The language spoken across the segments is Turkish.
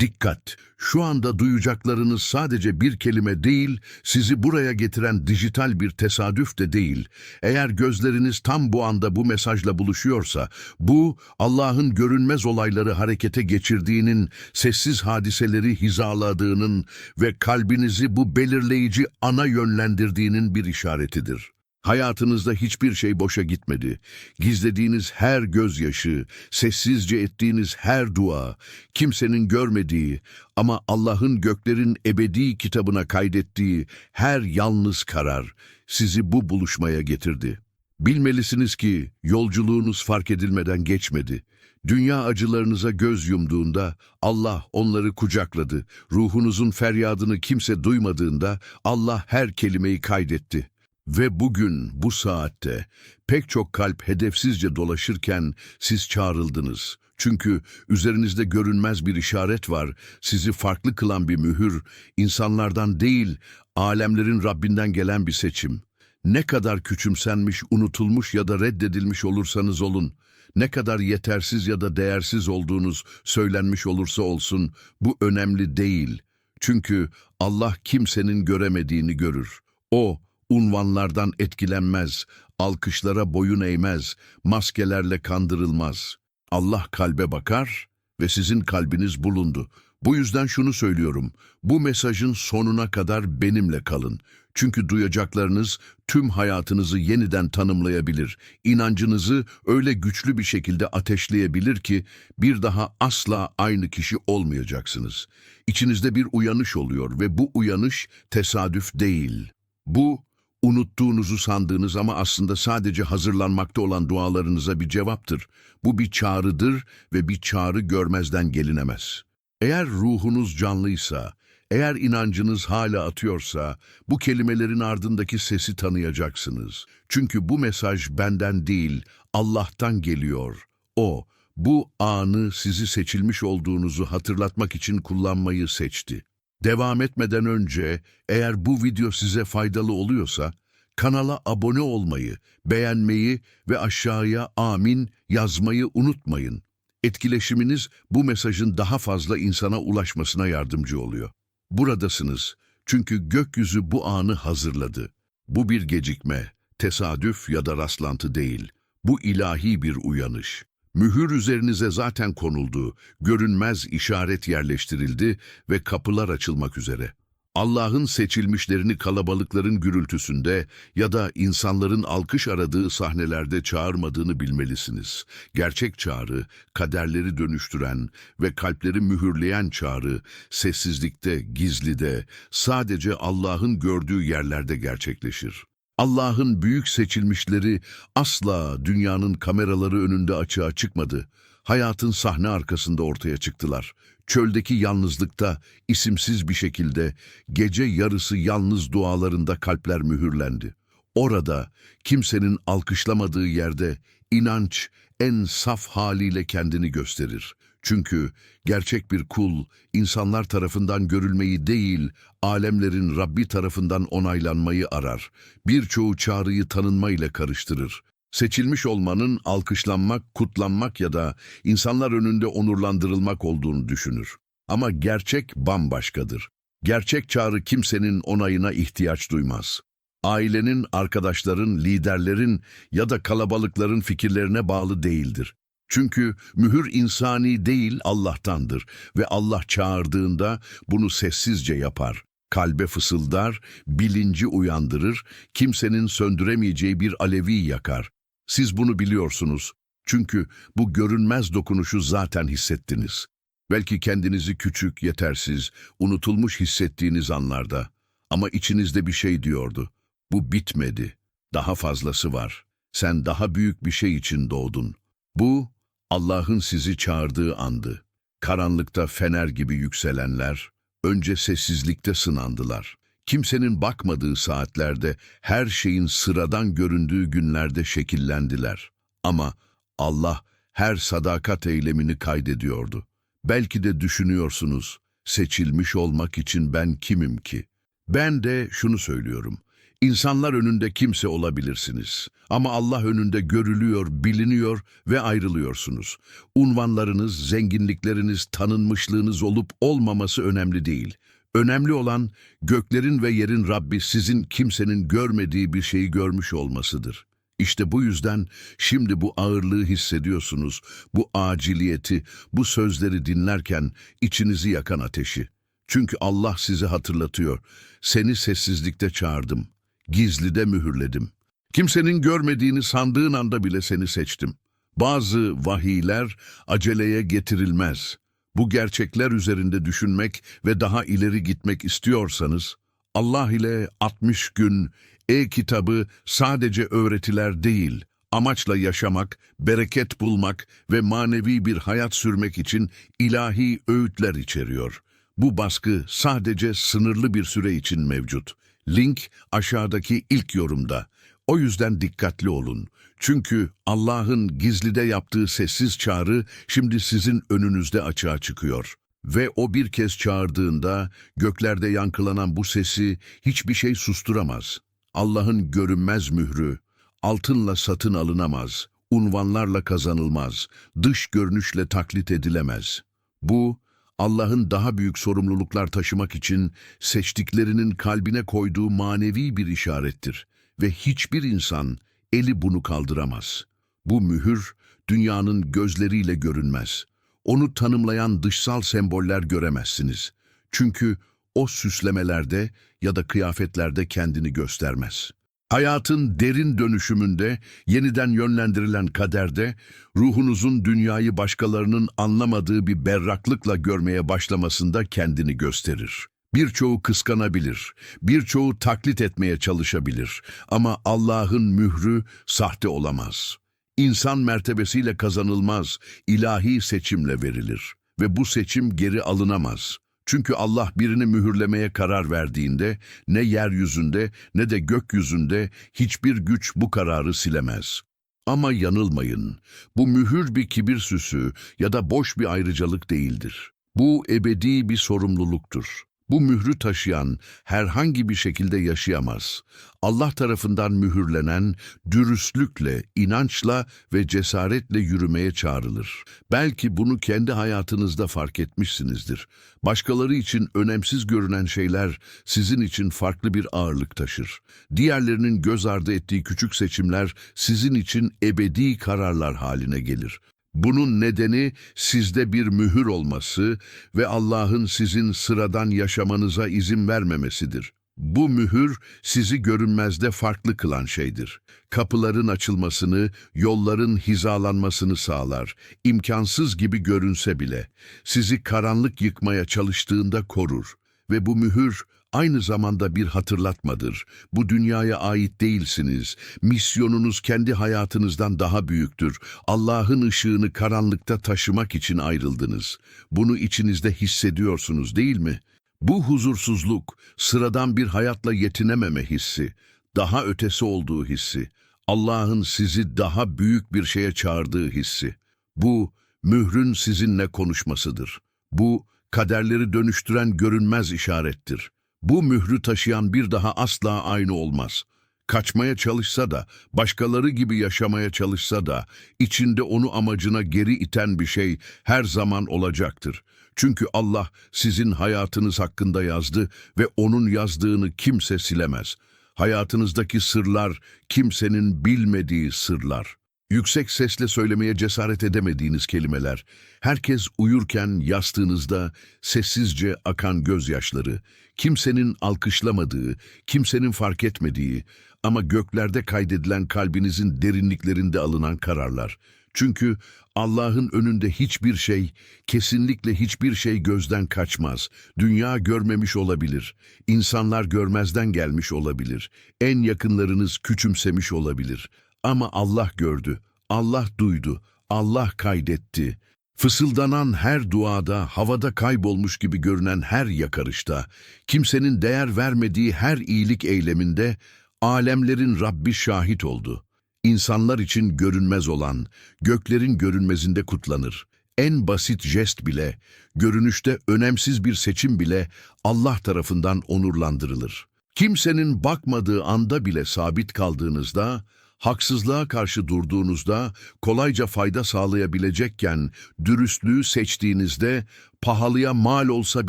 Dikkat! Şu anda duyacaklarınız sadece bir kelime değil, sizi buraya getiren dijital bir tesadüf de değil. Eğer gözleriniz tam bu anda bu mesajla buluşuyorsa, bu Allah'ın görünmez olayları harekete geçirdiğinin, sessiz hadiseleri hizaladığının ve kalbinizi bu belirleyici ana yönlendirdiğinin bir işaretidir. Hayatınızda hiçbir şey boşa gitmedi. Gizlediğiniz her gözyaşı, sessizce ettiğiniz her dua, kimsenin görmediği ama Allah'ın göklerin ebedi kitabına kaydettiği her yalnız karar sizi bu buluşmaya getirdi. Bilmelisiniz ki yolculuğunuz fark edilmeden geçmedi. Dünya acılarınıza göz yumduğunda Allah onları kucakladı. Ruhunuzun feryadını kimse duymadığında Allah her kelimeyi kaydetti. Ve bugün bu saatte pek çok kalp hedefsizce dolaşırken siz çağrıldınız. Çünkü üzerinizde görünmez bir işaret var, sizi farklı kılan bir mühür, insanlardan değil, alemlerin Rabbinden gelen bir seçim. Ne kadar küçümsenmiş, unutulmuş ya da reddedilmiş olursanız olun, ne kadar yetersiz ya da değersiz olduğunuz söylenmiş olursa olsun, bu önemli değil. Çünkü Allah kimsenin göremediğini görür. O, unvanlardan etkilenmez, alkışlara boyun eğmez, maskelerle kandırılmaz. Allah kalbe bakar ve sizin kalbiniz bulundu. Bu yüzden şunu söylüyorum, bu mesajın sonuna kadar benimle kalın. Çünkü duyacaklarınız tüm hayatınızı yeniden tanımlayabilir. İnancınızı öyle güçlü bir şekilde ateşleyebilir ki bir daha asla aynı kişi olmayacaksınız. İçinizde bir uyanış oluyor ve bu uyanış tesadüf değil. Bu unuttuğunuzu sandığınız ama aslında sadece hazırlanmakta olan dualarınıza bir cevaptır. Bu bir çağrıdır ve bir çağrı görmezden gelinemez. Eğer ruhunuz canlıysa, eğer inancınız hala atıyorsa, bu kelimelerin ardındaki sesi tanıyacaksınız. Çünkü bu mesaj benden değil, Allah'tan geliyor. O, bu anı sizi seçilmiş olduğunuzu hatırlatmak için kullanmayı seçti. Devam etmeden önce eğer bu video size faydalı oluyorsa kanala abone olmayı, beğenmeyi ve aşağıya amin yazmayı unutmayın. Etkileşiminiz bu mesajın daha fazla insana ulaşmasına yardımcı oluyor. Buradasınız çünkü gökyüzü bu anı hazırladı. Bu bir gecikme, tesadüf ya da rastlantı değil. Bu ilahi bir uyanış. Mühür üzerinize zaten konuldu, görünmez işaret yerleştirildi ve kapılar açılmak üzere. Allah'ın seçilmişlerini kalabalıkların gürültüsünde ya da insanların alkış aradığı sahnelerde çağırmadığını bilmelisiniz. Gerçek çağrı, kaderleri dönüştüren ve kalpleri mühürleyen çağrı, sessizlikte, gizlide, sadece Allah'ın gördüğü yerlerde gerçekleşir. Allah'ın büyük seçilmişleri asla dünyanın kameraları önünde açığa çıkmadı. Hayatın sahne arkasında ortaya çıktılar. Çöldeki yalnızlıkta, isimsiz bir şekilde, gece yarısı yalnız dualarında kalpler mühürlendi. Orada, kimsenin alkışlamadığı yerde, inanç en saf haliyle kendini gösterir. Çünkü gerçek bir kul, insanlar tarafından görülmeyi değil, alemlerin Rabbi tarafından onaylanmayı arar. Birçoğu çağrıyı tanınmayla karıştırır. Seçilmiş olmanın alkışlanmak, kutlanmak ya da insanlar önünde onurlandırılmak olduğunu düşünür. Ama gerçek bambaşkadır. Gerçek çağrı kimsenin onayına ihtiyaç duymaz. Ailenin, arkadaşların, liderlerin ya da kalabalıkların fikirlerine bağlı değildir. Çünkü mühür insani değil Allah'tandır ve Allah çağırdığında bunu sessizce yapar. Kalbe fısıldar, bilinci uyandırır, kimsenin söndüremeyeceği bir alevi yakar. Siz bunu biliyorsunuz. Çünkü bu görünmez dokunuşu zaten hissettiniz. Belki kendinizi küçük, yetersiz, unutulmuş hissettiğiniz anlarda. Ama içinizde bir şey diyordu. Bu bitmedi. Daha fazlası var. Sen daha büyük bir şey için doğdun. Bu, Allah'ın sizi çağırdığı andı. Karanlıkta fener gibi yükselenler, önce sessizlikte sınandılar. Kimsenin bakmadığı saatlerde, her şeyin sıradan göründüğü günlerde şekillendiler. Ama Allah her sadakat eylemini kaydediyordu. Belki de düşünüyorsunuz, seçilmiş olmak için ben kimim ki? Ben de şunu söylüyorum, İnsanlar önünde kimse olabilirsiniz. Ama Allah önünde görülüyor, biliniyor ve ayrılıyorsunuz. Unvanlarınız, zenginlikleriniz, tanınmışlığınız olup olmaması önemli değil. Önemli olan göklerin ve yerin Rabbi sizin kimsenin görmediği bir şeyi görmüş olmasıdır. İşte bu yüzden şimdi bu ağırlığı hissediyorsunuz, bu aciliyeti, bu sözleri dinlerken içinizi yakan ateşi. Çünkü Allah sizi hatırlatıyor. Seni sessizlikte çağırdım, gizlide mühürledim. Kimsenin görmediğini sandığın anda bile seni seçtim. Bazı vahiyler aceleye getirilmez. Bu gerçekler üzerinde düşünmek ve daha ileri gitmek istiyorsanız, Allah ile 60 gün e-kitabı sadece öğretiler değil, amaçla yaşamak, bereket bulmak ve manevi bir hayat sürmek için ilahi öğütler içeriyor. Bu baskı sadece sınırlı bir süre için mevcut. Link aşağıdaki ilk yorumda. O yüzden dikkatli olun. Çünkü Allah'ın gizlide yaptığı sessiz çağrı şimdi sizin önünüzde açığa çıkıyor. Ve o bir kez çağırdığında göklerde yankılanan bu sesi hiçbir şey susturamaz. Allah'ın görünmez mührü, altınla satın alınamaz, unvanlarla kazanılmaz, dış görünüşle taklit edilemez. Bu, Allah'ın daha büyük sorumluluklar taşımak için seçtiklerinin kalbine koyduğu manevi bir işarettir ve hiçbir insan eli bunu kaldıramaz. Bu mühür dünyanın gözleriyle görünmez. Onu tanımlayan dışsal semboller göremezsiniz. Çünkü o süslemelerde ya da kıyafetlerde kendini göstermez. Hayatın derin dönüşümünde, yeniden yönlendirilen kaderde, ruhunuzun dünyayı başkalarının anlamadığı bir berraklıkla görmeye başlamasında kendini gösterir. Birçoğu kıskanabilir, birçoğu taklit etmeye çalışabilir ama Allah'ın mührü sahte olamaz. İnsan mertebesiyle kazanılmaz, ilahi seçimle verilir ve bu seçim geri alınamaz. Çünkü Allah birini mühürlemeye karar verdiğinde ne yeryüzünde ne de gökyüzünde hiçbir güç bu kararı silemez. Ama yanılmayın, bu mühür bir kibir süsü ya da boş bir ayrıcalık değildir. Bu ebedi bir sorumluluktur. Bu mührü taşıyan herhangi bir şekilde yaşayamaz. Allah tarafından mühürlenen dürüstlükle, inançla ve cesaretle yürümeye çağrılır. Belki bunu kendi hayatınızda fark etmişsinizdir. Başkaları için önemsiz görünen şeyler sizin için farklı bir ağırlık taşır. Diğerlerinin göz ardı ettiği küçük seçimler sizin için ebedi kararlar haline gelir. Bunun nedeni sizde bir mühür olması ve Allah'ın sizin sıradan yaşamanıza izin vermemesidir. Bu mühür sizi görünmezde farklı kılan şeydir. Kapıların açılmasını, yolların hizalanmasını sağlar. İmkansız gibi görünse bile sizi karanlık yıkmaya çalıştığında korur. Ve bu mühür aynı zamanda bir hatırlatmadır. Bu dünyaya ait değilsiniz. Misyonunuz kendi hayatınızdan daha büyüktür. Allah'ın ışığını karanlıkta taşımak için ayrıldınız. Bunu içinizde hissediyorsunuz değil mi? Bu huzursuzluk, sıradan bir hayatla yetinememe hissi, daha ötesi olduğu hissi, Allah'ın sizi daha büyük bir şeye çağırdığı hissi. Bu, mührün sizinle konuşmasıdır. Bu, kaderleri dönüştüren görünmez işarettir. Bu mührü taşıyan bir daha asla aynı olmaz. Kaçmaya çalışsa da, başkaları gibi yaşamaya çalışsa da, içinde onu amacına geri iten bir şey her zaman olacaktır. Çünkü Allah sizin hayatınız hakkında yazdı ve onun yazdığını kimse silemez. Hayatınızdaki sırlar kimsenin bilmediği sırlar. Yüksek sesle söylemeye cesaret edemediğiniz kelimeler, herkes uyurken yastığınızda sessizce akan gözyaşları, kimsenin alkışlamadığı, kimsenin fark etmediği ama göklerde kaydedilen kalbinizin derinliklerinde alınan kararlar. Çünkü Allah'ın önünde hiçbir şey, kesinlikle hiçbir şey gözden kaçmaz. Dünya görmemiş olabilir, insanlar görmezden gelmiş olabilir, en yakınlarınız küçümsemiş olabilir. Ama Allah gördü, Allah duydu, Allah kaydetti. Fısıldanan her duada, havada kaybolmuş gibi görünen her yakarışta, kimsenin değer vermediği her iyilik eyleminde, alemlerin Rabbi şahit oldu. İnsanlar için görünmez olan, göklerin görünmezinde kutlanır. En basit jest bile, görünüşte önemsiz bir seçim bile Allah tarafından onurlandırılır. Kimsenin bakmadığı anda bile sabit kaldığınızda, haksızlığa karşı durduğunuzda, kolayca fayda sağlayabilecekken dürüstlüğü seçtiğinizde, pahalıya mal olsa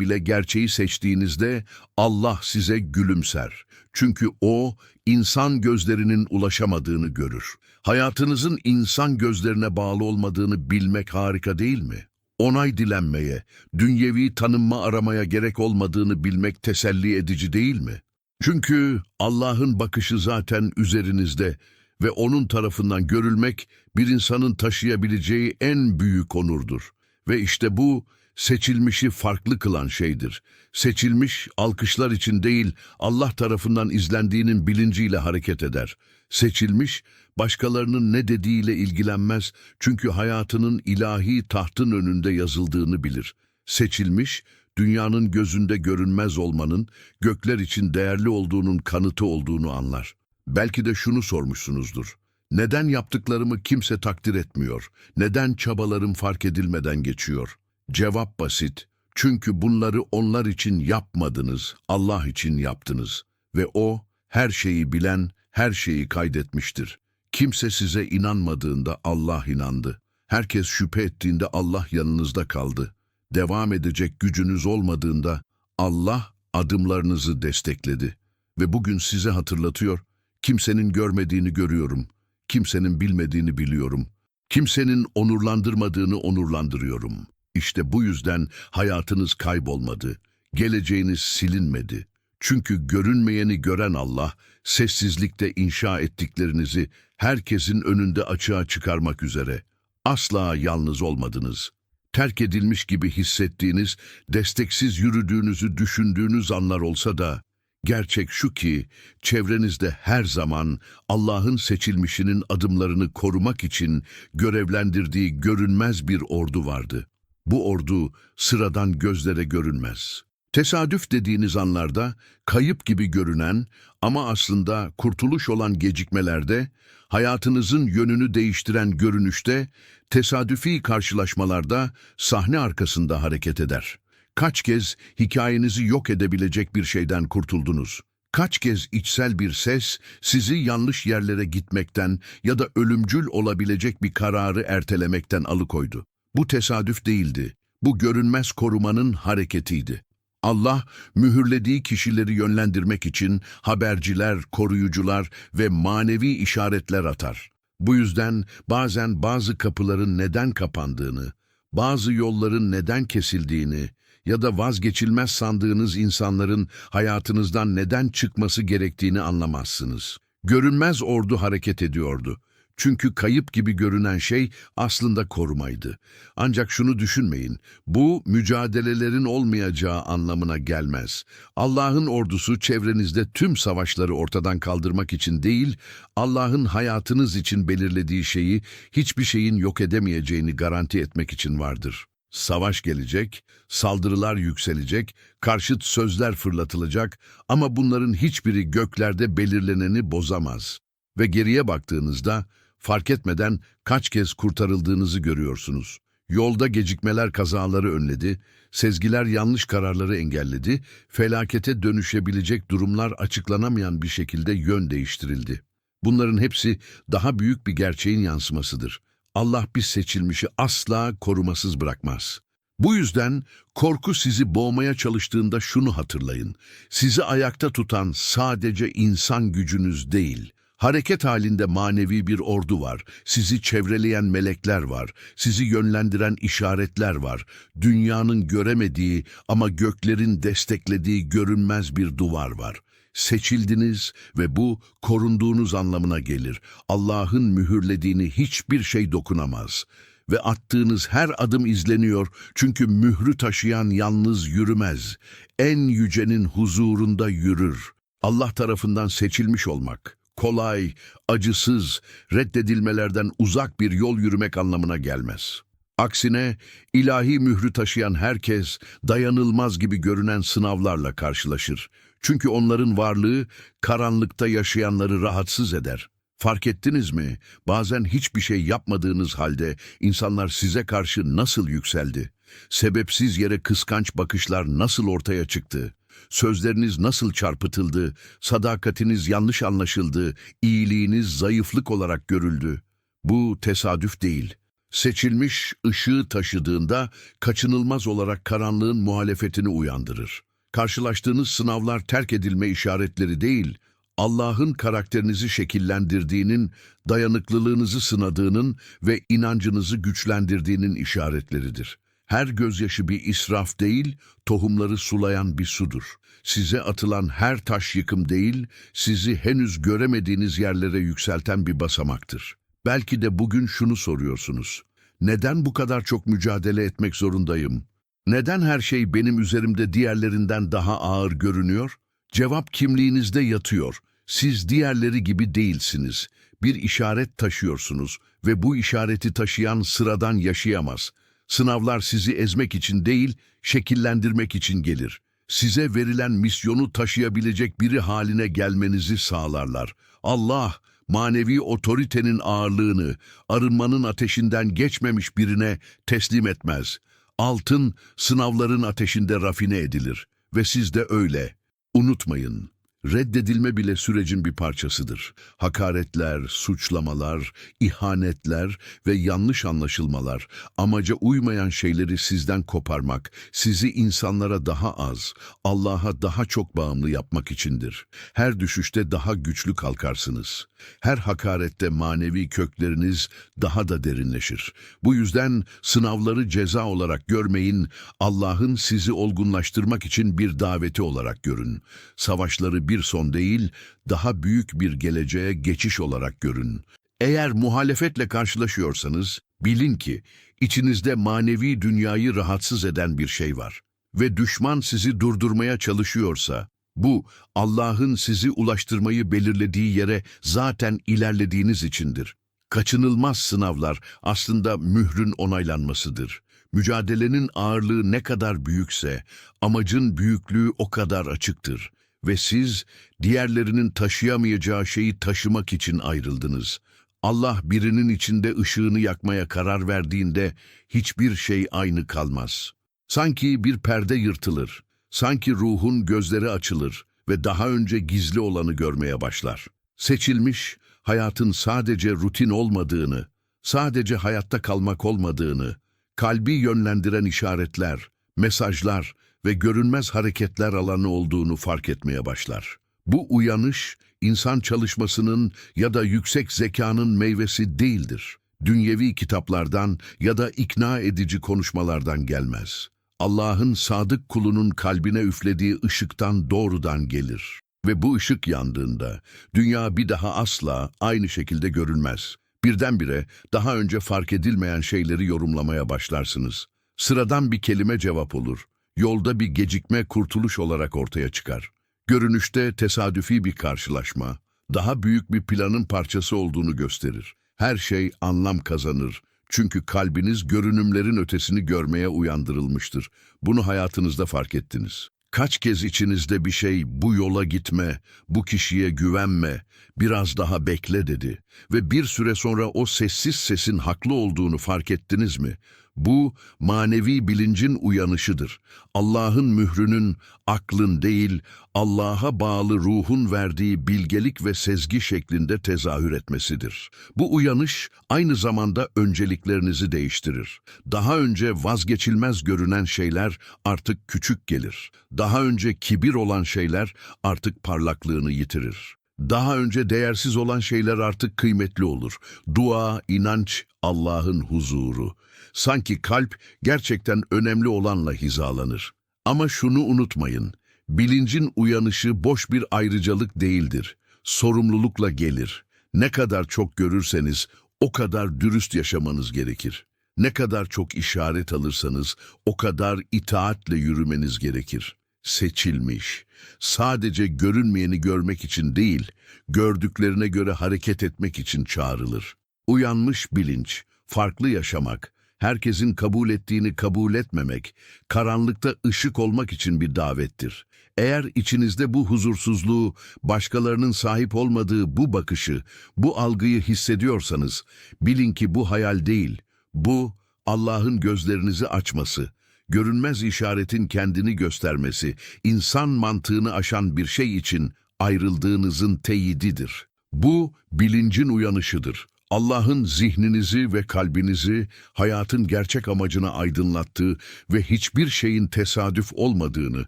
bile gerçeği seçtiğinizde Allah size gülümser. Çünkü O, insan gözlerinin ulaşamadığını görür. Hayatınızın insan gözlerine bağlı olmadığını bilmek harika değil mi? Onay dilenmeye, dünyevi tanınma aramaya gerek olmadığını bilmek teselli edici değil mi? Çünkü Allah'ın bakışı zaten üzerinizde ve O'nun tarafından görülmek bir insanın taşıyabileceği en büyük onurdur. Ve işte bu seçilmişi farklı kılan şeydir. Seçilmiş alkışlar için değil Allah tarafından izlendiğinin bilinciyle hareket eder. Seçilmiş başkalarının ne dediğiyle ilgilenmez çünkü hayatının ilahi tahtın önünde yazıldığını bilir. Seçilmiş dünyanın gözünde görünmez olmanın gökler için değerli olduğunun kanıtı olduğunu anlar. Belki de şunu sormuşsunuzdur. Neden yaptıklarımı kimse takdir etmiyor? Neden çabalarım fark edilmeden geçiyor? Cevap basit. Çünkü bunları onlar için yapmadınız, Allah için yaptınız. Ve O, her şeyi bilen, her şeyi kaydetmiştir. Kimse size inanmadığında Allah inandı. Herkes şüphe ettiğinde Allah yanınızda kaldı. Devam edecek gücünüz olmadığında Allah adımlarınızı destekledi. Ve bugün size hatırlatıyor, kimsenin görmediğini görüyorum, kimsenin bilmediğini biliyorum, kimsenin onurlandırmadığını onurlandırıyorum. İşte bu yüzden hayatınız kaybolmadı, geleceğiniz silinmedi. Çünkü görünmeyeni gören Allah, sessizlikte inşa ettiklerinizi herkesin önünde açığa çıkarmak üzere. Asla yalnız olmadınız. Terk edilmiş gibi hissettiğiniz, desteksiz yürüdüğünüzü düşündüğünüz anlar olsa da, gerçek şu ki, çevrenizde her zaman Allah'ın seçilmişinin adımlarını korumak için görevlendirdiği görünmez bir ordu vardı. Bu ordu sıradan gözlere görünmez. Tesadüf dediğiniz anlarda kayıp gibi görünen ama aslında kurtuluş olan gecikmelerde, hayatınızın yönünü değiştiren görünüşte, tesadüfi karşılaşmalarda sahne arkasında hareket eder. Kaç kez hikayenizi yok edebilecek bir şeyden kurtuldunuz? Kaç kez içsel bir ses sizi yanlış yerlere gitmekten ya da ölümcül olabilecek bir kararı ertelemekten alıkoydu? Bu tesadüf değildi. Bu görünmez korumanın hareketiydi. Allah mühürlediği kişileri yönlendirmek için haberciler, koruyucular ve manevi işaretler atar. Bu yüzden bazen bazı kapıların neden kapandığını, bazı yolların neden kesildiğini ya da vazgeçilmez sandığınız insanların hayatınızdan neden çıkması gerektiğini anlamazsınız. Görünmez ordu hareket ediyordu. Çünkü kayıp gibi görünen şey aslında korumaydı. Ancak şunu düşünmeyin, bu mücadelelerin olmayacağı anlamına gelmez. Allah'ın ordusu çevrenizde tüm savaşları ortadan kaldırmak için değil, Allah'ın hayatınız için belirlediği şeyi hiçbir şeyin yok edemeyeceğini garanti etmek için vardır. Savaş gelecek, saldırılar yükselecek, karşıt sözler fırlatılacak ama bunların hiçbiri göklerde belirleneni bozamaz. Ve geriye baktığınızda fark etmeden kaç kez kurtarıldığınızı görüyorsunuz. Yolda gecikmeler kazaları önledi, sezgiler yanlış kararları engelledi, felakete dönüşebilecek durumlar açıklanamayan bir şekilde yön değiştirildi. Bunların hepsi daha büyük bir gerçeğin yansımasıdır. Allah bir seçilmişi asla korumasız bırakmaz. Bu yüzden korku sizi boğmaya çalıştığında şunu hatırlayın. Sizi ayakta tutan sadece insan gücünüz değil, hareket halinde manevi bir ordu var, sizi çevreleyen melekler var, sizi yönlendiren işaretler var, dünyanın göremediği ama göklerin desteklediği görünmez bir duvar var. Seçildiniz ve bu korunduğunuz anlamına gelir. Allah'ın mühürlediğini hiçbir şey dokunamaz. Ve attığınız her adım izleniyor çünkü mührü taşıyan yalnız yürümez. En yücenin huzurunda yürür. Allah tarafından seçilmiş olmak, kolay, acısız, reddedilmelerden uzak bir yol yürümek anlamına gelmez. Aksine ilahi mührü taşıyan herkes dayanılmaz gibi görünen sınavlarla karşılaşır. Çünkü onların varlığı karanlıkta yaşayanları rahatsız eder. Fark ettiniz mi? Bazen hiçbir şey yapmadığınız halde insanlar size karşı nasıl yükseldi? Sebepsiz yere kıskanç bakışlar nasıl ortaya çıktı? Sözleriniz nasıl çarpıtıldı, sadakatiniz yanlış anlaşıldı, iyiliğiniz zayıflık olarak görüldü. Bu tesadüf değil. Seçilmiş ışığı taşıdığında kaçınılmaz olarak karanlığın muhalefetini uyandırır. Karşılaştığınız sınavlar terk edilme işaretleri değil, Allah'ın karakterinizi şekillendirdiğinin, dayanıklılığınızı sınadığının ve inancınızı güçlendirdiğinin işaretleridir. Her gözyaşı bir israf değil, tohumları sulayan bir sudur. Size atılan her taş yıkım değil, sizi henüz göremediğiniz yerlere yükselten bir basamaktır. Belki de bugün şunu soruyorsunuz. Neden bu kadar çok mücadele etmek zorundayım? Neden her şey benim üzerimde diğerlerinden daha ağır görünüyor? Cevap kimliğinizde yatıyor. Siz diğerleri gibi değilsiniz. Bir işaret taşıyorsunuz ve bu işareti taşıyan sıradan yaşayamaz. Sınavlar sizi ezmek için değil, şekillendirmek için gelir. Size verilen misyonu taşıyabilecek biri haline gelmenizi sağlarlar. Allah, manevi otoritenin ağırlığını, arınmanın ateşinden geçmemiş birine teslim etmez. Altın, sınavların ateşinde rafine edilir ve siz de öyle. Unutmayın, reddedilme bile sürecin bir parçasıdır. Hakaretler, suçlamalar, ihanetler ve yanlış anlaşılmalar, amaca uymayan şeyleri sizden koparmak, sizi insanlara daha az, Allah'a daha çok bağımlı yapmak içindir. Her düşüşte daha güçlü kalkarsınız. Her hakarette manevi kökleriniz daha da derinleşir. Bu yüzden sınavları ceza olarak görmeyin, Allah'ın sizi olgunlaştırmak için bir daveti olarak görün. Savaşları bir son değil, daha büyük bir geleceğe geçiş olarak görün. Eğer muhalefetle karşılaşıyorsanız, bilin ki içinizde manevi dünyayı rahatsız eden bir şey var. Ve düşman sizi durdurmaya çalışıyorsa, bu Allah'ın sizi ulaştırmayı belirlediği yere zaten ilerlediğiniz içindir. Kaçınılmaz sınavlar aslında mührün onaylanmasıdır. Mücadelenin ağırlığı ne kadar büyükse, amacın büyüklüğü o kadar açıktır. Ve siz, diğerlerinin taşıyamayacağı şeyi taşımak için ayrıldınız. Allah birinin içinde ışığını yakmaya karar verdiğinde hiçbir şey aynı kalmaz. Sanki bir perde yırtılır, sanki ruhun gözleri açılır ve daha önce gizli olanı görmeye başlar. Seçilmiş, hayatın sadece rutin olmadığını, sadece hayatta kalmak olmadığını, kalbi yönlendiren işaretler, mesajlar ve görünmez hareketler alanı olduğunu fark etmeye başlar. Bu uyanış, insan çalışmasının ya da yüksek zekanın meyvesi değildir. Dünyevi kitaplardan ya da ikna edici konuşmalardan gelmez. Allah'ın sadık kulunun kalbine üflediği ışıktan doğrudan gelir. Ve bu ışık yandığında dünya bir daha asla aynı şekilde görünmez. Birdenbire daha önce fark edilmeyen şeyleri yorumlamaya başlarsınız. Sıradan bir kelime cevap olur. Yolda bir gecikme kurtuluş olarak ortaya çıkar. Görünüşte tesadüfi bir karşılaşma, daha büyük bir planın parçası olduğunu gösterir. Her şey anlam kazanır. Çünkü kalbiniz görünümlerin ötesini görmeye uyandırılmıştır. Bunu hayatınızda fark ettiniz. Kaç kez içinizde bir şey bu yola gitme, bu kişiye güvenme, biraz daha bekle dedi. Ve bir süre sonra o sessiz sesin haklı olduğunu fark ettiniz mi? Bu manevi bilincin uyanışıdır. Allah'ın mührünün aklın değil, Allah'a bağlı ruhun verdiği bilgelik ve sezgi şeklinde tezahür etmesidir. Bu uyanış aynı zamanda önceliklerinizi değiştirir. Daha önce vazgeçilmez görünen şeyler artık küçük gelir. Daha önce kibir olan şeyler artık parlaklığını yitirir. Daha önce değersiz olan şeyler artık kıymetli olur. Dua, inanç, Allah'ın huzuru. Sanki kalp gerçekten önemli olanla hizalanır. Ama şunu unutmayın, bilincin uyanışı boş bir ayrıcalık değildir. Sorumlulukla gelir. Ne kadar çok görürseniz o kadar dürüst yaşamanız gerekir. Ne kadar çok işaret alırsanız o kadar itaatle yürümeniz gerekir. Seçilmiş, sadece görünmeyeni görmek için değil, gördüklerine göre hareket etmek için çağrılır. Uyanmış bilinç, farklı yaşamak, herkesin kabul ettiğini kabul etmemek, karanlıkta ışık olmak için bir davettir. Eğer içinizde bu huzursuzluğu, başkalarının sahip olmadığı bu bakışı, bu algıyı hissediyorsanız, bilin ki bu hayal değil, bu Allah'ın gözlerinizi açması, görünmez işaretin kendini göstermesi, insan mantığını aşan bir şey için ayrıldığınızın teyididir. Bu, bilincin uyanışıdır. Allah'ın zihninizi ve kalbinizi hayatın gerçek amacına aydınlattığı ve hiçbir şeyin tesadüf olmadığını,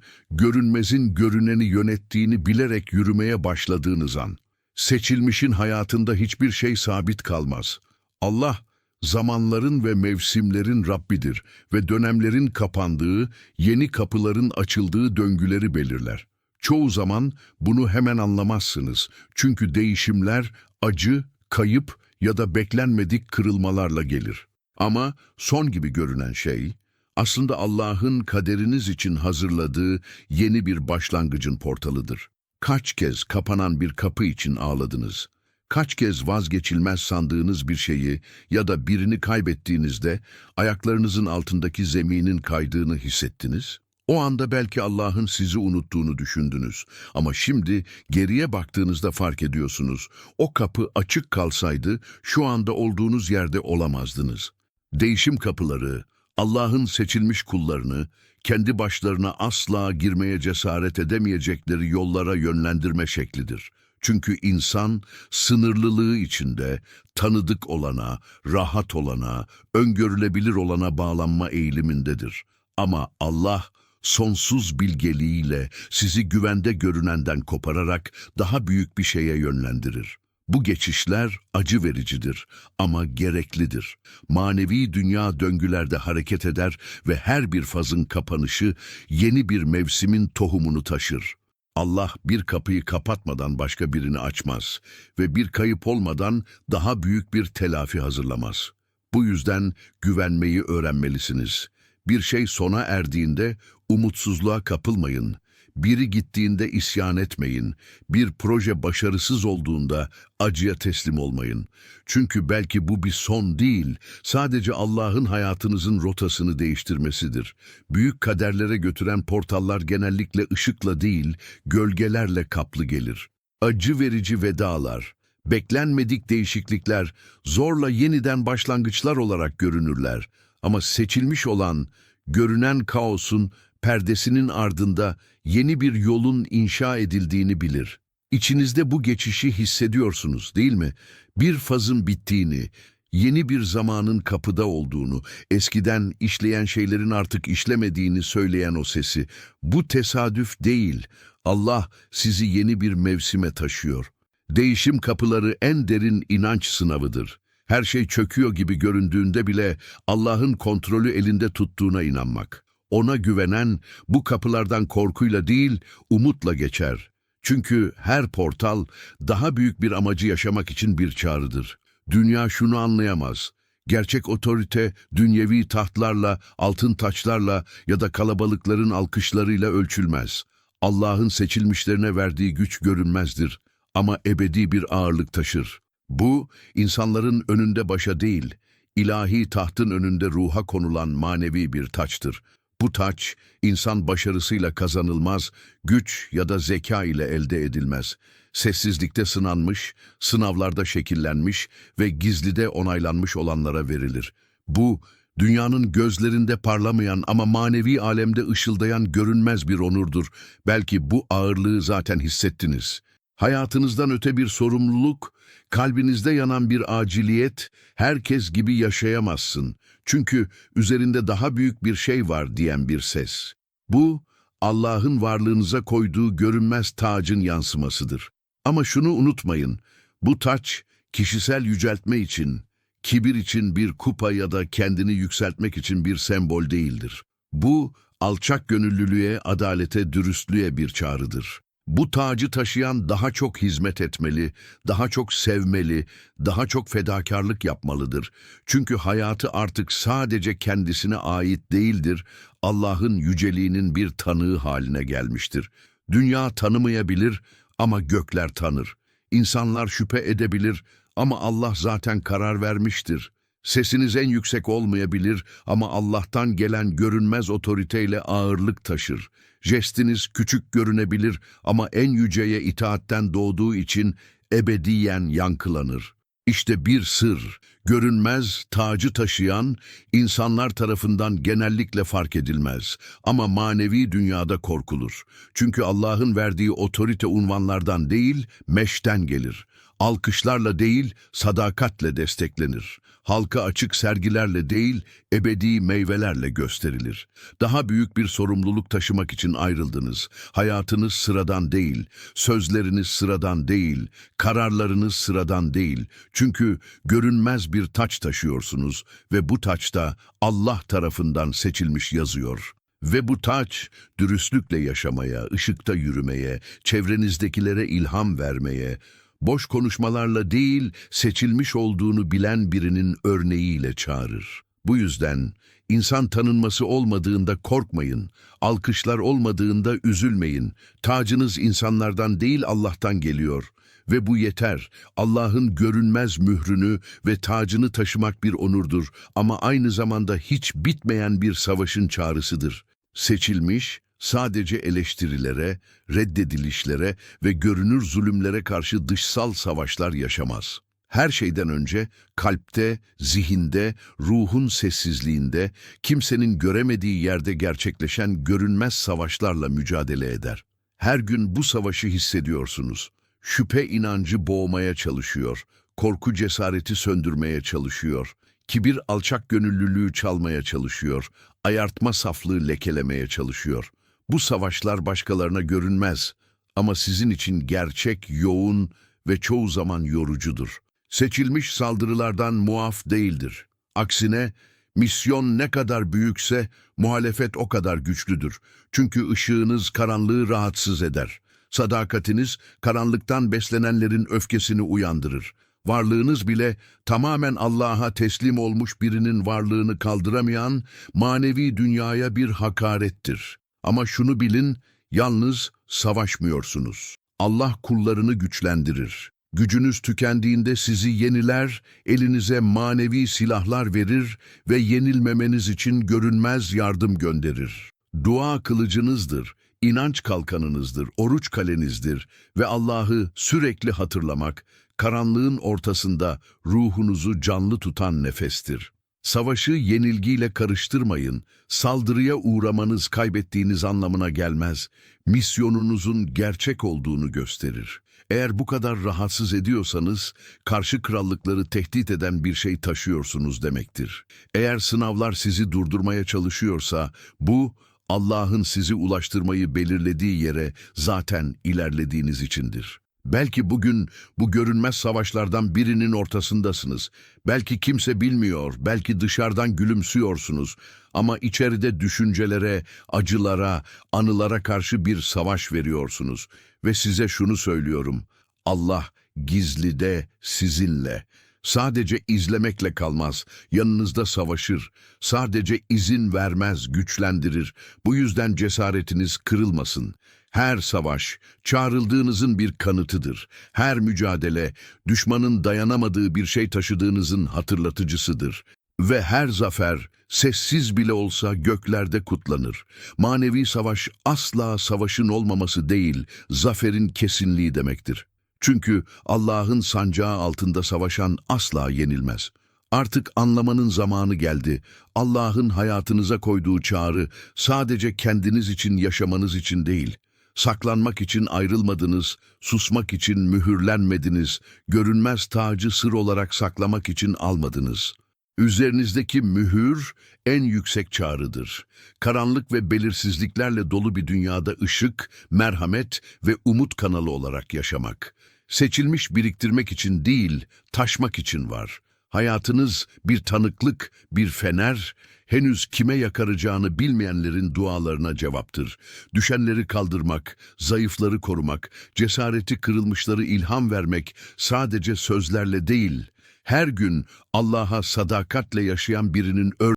görünmezin görüneni yönettiğini bilerek yürümeye başladığınız an. Seçilmişin hayatında hiçbir şey sabit kalmaz. Allah, zamanların ve mevsimlerin Rabbidir ve dönemlerin kapandığı, yeni kapıların açıldığı döngüleri belirler. Çoğu zaman bunu hemen anlamazsınız. Çünkü değişimler acı, kayıp ya da beklenmedik kırılmalarla gelir. Ama son gibi görünen şey, aslında Allah'ın kaderiniz için hazırladığı yeni bir başlangıcın portalıdır. Kaç kez kapanan bir kapı için ağladınız? Kaç kez vazgeçilmez sandığınız bir şeyi ya da birini kaybettiğinizde ayaklarınızın altındaki zeminin kaydığını hissettiniz? O anda belki Allah'ın sizi unuttuğunu düşündünüz ama şimdi geriye baktığınızda fark ediyorsunuz. O kapı açık kalsaydı şu anda olduğunuz yerde olamazdınız. Değişim kapıları, Allah'ın seçilmiş kullarını kendi başlarına asla girmeye cesaret edemeyecekleri yollara yönlendirme şeklidir. Çünkü insan sınırlılığı içinde tanıdık olana, rahat olana, öngörülebilir olana bağlanma eğilimindedir. Ama Allah sonsuz bilgeliğiyle sizi güvende görünenden kopararak daha büyük bir şeye yönlendirir. Bu geçişler acı vericidir ama gereklidir. Manevi dünya döngülerde hareket eder ve her bir fazın kapanışı yeni bir mevsimin tohumunu taşır. Allah bir kapıyı kapatmadan başka birini açmaz ve bir kayıp olmadan daha büyük bir telafi hazırlamaz. Bu yüzden güvenmeyi öğrenmelisiniz. Bir şey sona erdiğinde umutsuzluğa kapılmayın. Biri gittiğinde isyan etmeyin. Bir proje başarısız olduğunda acıya teslim olmayın. Çünkü belki bu bir son değil, sadece Allah'ın hayatınızın rotasını değiştirmesidir. Büyük kaderlere götüren portallar genellikle ışıkla değil, gölgelerle kaplı gelir. Acı verici vedalar, beklenmedik değişiklikler, zorla yeniden başlangıçlar olarak görünürler. Ama seçilmiş olan, görünen kaosun perdesinin ardında yeni bir yolun inşa edildiğini bilir. İçinizde bu geçişi hissediyorsunuz değil mi? Bir fazın bittiğini, yeni bir zamanın kapıda olduğunu, eskiden işleyen şeylerin artık işlemediğini söyleyen o sesi. Bu tesadüf değil. Allah sizi yeni bir mevsime taşıyor. Değişim kapıları en derin inanç sınavıdır. Her şey çöküyor gibi göründüğünde bile Allah'ın kontrolü elinde tuttuğuna inanmak. Ona güvenen bu kapılardan korkuyla değil, umutla geçer. Çünkü her portal daha büyük bir amacı yaşamak için bir çağrıdır. Dünya şunu anlayamaz. Gerçek otorite dünyevi tahtlarla, altın taçlarla ya da kalabalıkların alkışlarıyla ölçülmez. Allah'ın seçilmişlerine verdiği güç görünmezdir ama ebedi bir ağırlık taşır. Bu, insanların önünde başa değil, ilahi tahtın önünde ruha konulan manevi bir taçtır. Bu taç, insan başarısıyla kazanılmaz, güç ya da zeka ile elde edilmez. Sessizlikte sınanmış, sınavlarda şekillenmiş ve gizlide onaylanmış olanlara verilir. Bu, dünyanın gözlerinde parlamayan ama manevi alemde ışıldayan görünmez bir onurdur. Belki bu ağırlığı zaten hissettiniz. Hayatınızdan öte bir sorumluluk, kalbinizde yanan bir aciliyet, herkes gibi yaşayamazsın. Çünkü üzerinde daha büyük bir şey var diyen bir ses. Bu, Allah'ın varlığınıza koyduğu görünmez tacın yansımasıdır. Ama şunu unutmayın, bu taç kişisel yüceltme için, kibir için bir kupa ya da kendini yükseltmek için bir sembol değildir. Bu, alçak gönüllülüğe, adalete, dürüstlüğe bir çağrıdır. Bu tacı taşıyan daha çok hizmet etmeli, daha çok sevmeli, daha çok fedakarlık yapmalıdır. Çünkü hayatı artık sadece kendisine ait değildir, Allah'ın yüceliğinin bir tanığı haline gelmiştir. Dünya tanımayabilir ama gökler tanır. İnsanlar şüphe edebilir ama Allah zaten karar vermiştir. Sesiniz en yüksek olmayabilir ama Allah'tan gelen görünmez otoriteyle ağırlık taşır. Jestiniz küçük görünebilir ama en yüceye itaatten doğduğu için ebediyen yankılanır. İşte bir sır, Görünmez, tacı taşıyan, insanlar tarafından genellikle fark edilmez. Ama manevi dünyada korkulur. Çünkü Allah'ın verdiği otorite unvanlardan değil, meşten gelir. Alkışlarla değil, sadakatle desteklenir. Halka açık sergilerle değil, ebedi meyvelerle gösterilir. Daha büyük bir sorumluluk taşımak için ayrıldınız. Hayatınız sıradan değil, sözleriniz sıradan değil, kararlarınız sıradan değil. Çünkü görünmez bir taç taşıyorsunuz ve bu taçta Allah tarafından seçilmiş yazıyor. Ve bu taç, dürüstlükle yaşamaya, ışıkta yürümeye, çevrenizdekilere ilham vermeye, boş konuşmalarla değil, seçilmiş olduğunu bilen birinin örneğiyle çağırır. Bu yüzden insan tanınması olmadığında korkmayın, alkışlar olmadığında üzülmeyin. Tacınız insanlardan değil Allah'tan geliyor. Ve bu yeter. Allah'ın görünmez mührünü ve tacını taşımak bir onurdur ama aynı zamanda hiç bitmeyen bir savaşın çağrısıdır. Seçilmiş, sadece eleştirilere, reddedilişlere ve görünür zulümlere karşı dışsal savaşlar yaşamaz. Her şeyden önce kalpte, zihinde, ruhun sessizliğinde, kimsenin göremediği yerde gerçekleşen görünmez savaşlarla mücadele eder. Her gün bu savaşı hissediyorsunuz. Şüphe inancı boğmaya çalışıyor, korku cesareti söndürmeye çalışıyor, kibir alçak gönüllülüğü çalmaya çalışıyor, ayartma saflığı lekelemeye çalışıyor. Bu savaşlar başkalarına görünmez ama sizin için gerçek, yoğun ve çoğu zaman yorucudur. Seçilmiş saldırılardan muaf değildir. Aksine misyon ne kadar büyükse muhalefet o kadar güçlüdür. Çünkü ışığınız karanlığı rahatsız eder. Sadakatiniz karanlıktan beslenenlerin öfkesini uyandırır. Varlığınız bile tamamen Allah'a teslim olmuş birinin varlığını kaldıramayan manevi dünyaya bir hakarettir. Ama şunu bilin, yalnız savaşmıyorsunuz. Allah kullarını güçlendirir. Gücünüz tükendiğinde sizi yeniler, elinize manevi silahlar verir ve yenilmemeniz için görünmez yardım gönderir. Dua kılıcınızdır, inanç kalkanınızdır, oruç kalenizdir ve Allah'ı sürekli hatırlamak, karanlığın ortasında ruhunuzu canlı tutan nefestir. Savaşı yenilgiyle karıştırmayın. Saldırıya uğramanız kaybettiğiniz anlamına gelmez. Misyonunuzun gerçek olduğunu gösterir. Eğer bu kadar rahatsız ediyorsanız, karşı krallıkları tehdit eden bir şey taşıyorsunuz demektir. Eğer sınavlar sizi durdurmaya çalışıyorsa, bu Allah'ın sizi ulaştırmayı belirlediği yere zaten ilerlediğiniz içindir. Belki bugün bu görünmez savaşlardan birinin ortasındasınız. Belki kimse bilmiyor, belki dışarıdan gülümsüyorsunuz. Ama içeride düşüncelere, acılara, anılara karşı bir savaş veriyorsunuz. Ve size şunu söylüyorum. Allah gizlide sizinle. Sadece izlemekle kalmaz, yanınızda savaşır. Sadece izin vermez, güçlendirir. Bu yüzden cesaretiniz kırılmasın. Her savaş, çağrıldığınızın bir kanıtıdır. Her mücadele, düşmanın dayanamadığı bir şey taşıdığınızın hatırlatıcısıdır. Ve her zafer, sessiz bile olsa göklerde kutlanır. Manevi savaş asla savaşın olmaması değil, zaferin kesinliği demektir. Çünkü Allah'ın sancağı altında savaşan asla yenilmez. Artık anlamanın zamanı geldi. Allah'ın hayatınıza koyduğu çağrı sadece kendiniz için yaşamanız için değil. Saklanmak için ayrılmadınız, susmak için mühürlenmediniz, görünmez tacı sır olarak saklamak için almadınız. Üzerinizdeki mühür en yüksek çağrıdır. Karanlık ve belirsizliklerle dolu bir dünyada ışık, merhamet ve umut kanalı olarak yaşamak. Seçilmiş biriktirmek için değil, taşmak için var. Hayatınız bir tanıklık, bir fener, henüz kime yakaracağını bilmeyenlerin dualarına cevaptır. Düşenleri kaldırmak, zayıfları korumak, cesareti kırılmışları ilham vermek sadece sözlerle değil, her gün Allah'a sadakatle yaşayan birinin ör